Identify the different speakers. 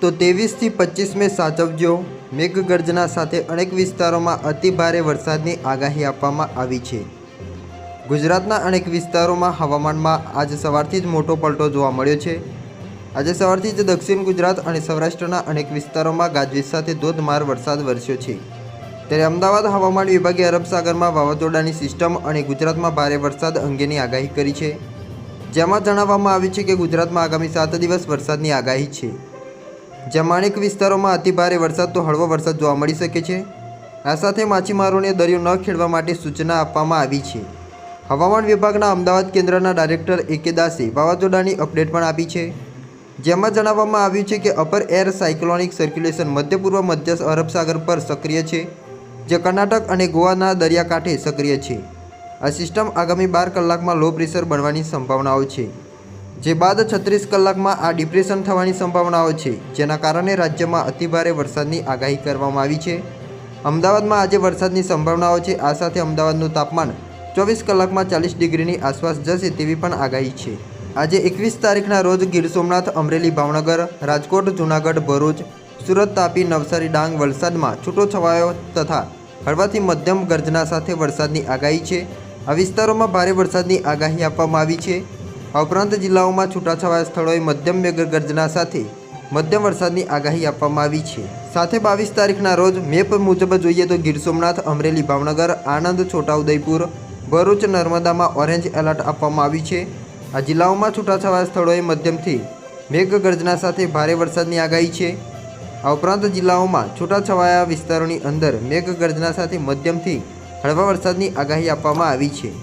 Speaker 1: તો ત્રેવીસથી પચીસ મે સાચવજો. મેઘગર્જના સાથે અનેક વિસ્તારોમાં અતિ ભારે વરસાદની આગાહી આપવામાં આવી છે. ગુજરાતના અનેક વિસ્તારોમાં હવામાનમાં આજે સવારથી જ મોટો પલટો જોવા મળ્યો છે. આજે સવારથી જ દક્ષિણ ગુજરાત અને સૌરાષ્ટ્રના અનેક વિસ્તારોમાં ગાજવીજ સાથે ધોધમાર વરસાદ વરસ્યો છે. ત્યારે અમદાવાદ હવામાન વિભાગે અરબ સાગરમાં વાવાઝોડાની સિસ્ટમ અને ગુજરાતમાં ભારે વરસાદ અંગેની આગાહી કરી છે. જેમાં જણાવવામાં આવ્યું છે કે ગુજરાતમાં આગામી સાત દિવસ વરસાદની આગાહી છે. જેમાં માણેક વિસ્તારોમાં અતિભારે વરસાદ તો હળવો વરસાદ જોવા મળી શકે છે. આ સાથે માછીમારોને દરિયો ન ખેડવા માટે સૂચના આપવામાં આવી છે. હવામાન વિભાગના અમદાવાદ કેન્દ્રના ડાયરેક્ટર એ કે દાસે વાવાઝોડાની અપડેટ પણ આપી છે. જેમાં જણાવવામાં આવ્યું છે કે અપર એર સાયક્લોનિક સર્ક્યુલેશન મધ્ય પૂર્વ મધ્ય અરબ સાગર પર સક્રિય છે, જે કર્ણાટક અને ગોવાના દરિયાકાંઠે સક્રિય છે. આ સિસ્ટમ આગામી બાર કલાકમાં લો પ્રેશર બનવાની સંભાવનાઓ છે. જે બાદ છત્રીસ કલાકમાં આ ડિપ્રેશન થવાની સંભાવનાઓ છે, જેના કારણે રાજ્યમાં અતિભારે વરસાદની આગાહી કરવામાં આવી છે. અમદાવાદમાં આજે વરસાદની સંભાવનાઓ છે, આ સાથે અમદાવાદનું તાપમાન ચોવીસ કલાકમાં ચાલીસ ડિગ્રીની આસપાસ જશે તેવી પણ આગાહી છે. આજે એકવીસ તારીખના રોજ ગીર સોમનાથ, અમરેલી, ભાવનગર, રાજકોટ, જૂનાગઢ, ભરૂચ, સુરત, તાપી, નવસારી, ડાંગ વલસાડમાં છૂટો છવાયો તથા હળવાથી મધ્યમ ગર્જના સાથે વરસાદની આગાહી છે. આ વિસ્તારોમાં ભારે વરસાદની આગાહી આપવામાં આવી છે. આ ઉપરાંત જિલ્લાઓમાં છૂટાછવાયા સ્થળોએ મધ્યમ મેઘગર્જના સાથે મધ્યમ વરસાદની આગાહી આપવામાં આવી છે. સાથે બાવીસ તારીખના રોજ મેપ મુજબ જોઈએ તો ગીર સોમનાથ, અમરેલી, ભાવનગર, આણંદ, છોટાઉદેપુર, ભરૂચ, નર્મદામાં ઓરેન્જ એલર્ટ આપવામાં આવ્યું છે. આ જિલ્લાઓમાં છૂટાછવાયા સ્થળોએ મધ્યમથી મેઘગર્જના સાથે ભારે વરસાદની આગાહી છે. આ ઉપરાંત જિલ્લાઓમાં છૂટાછવાયા વિસ્તારોની અંદર મેઘગર્જના સાથે મધ્યમથી હળવા વરસાદની આગાહી આપવામાં આવી છે.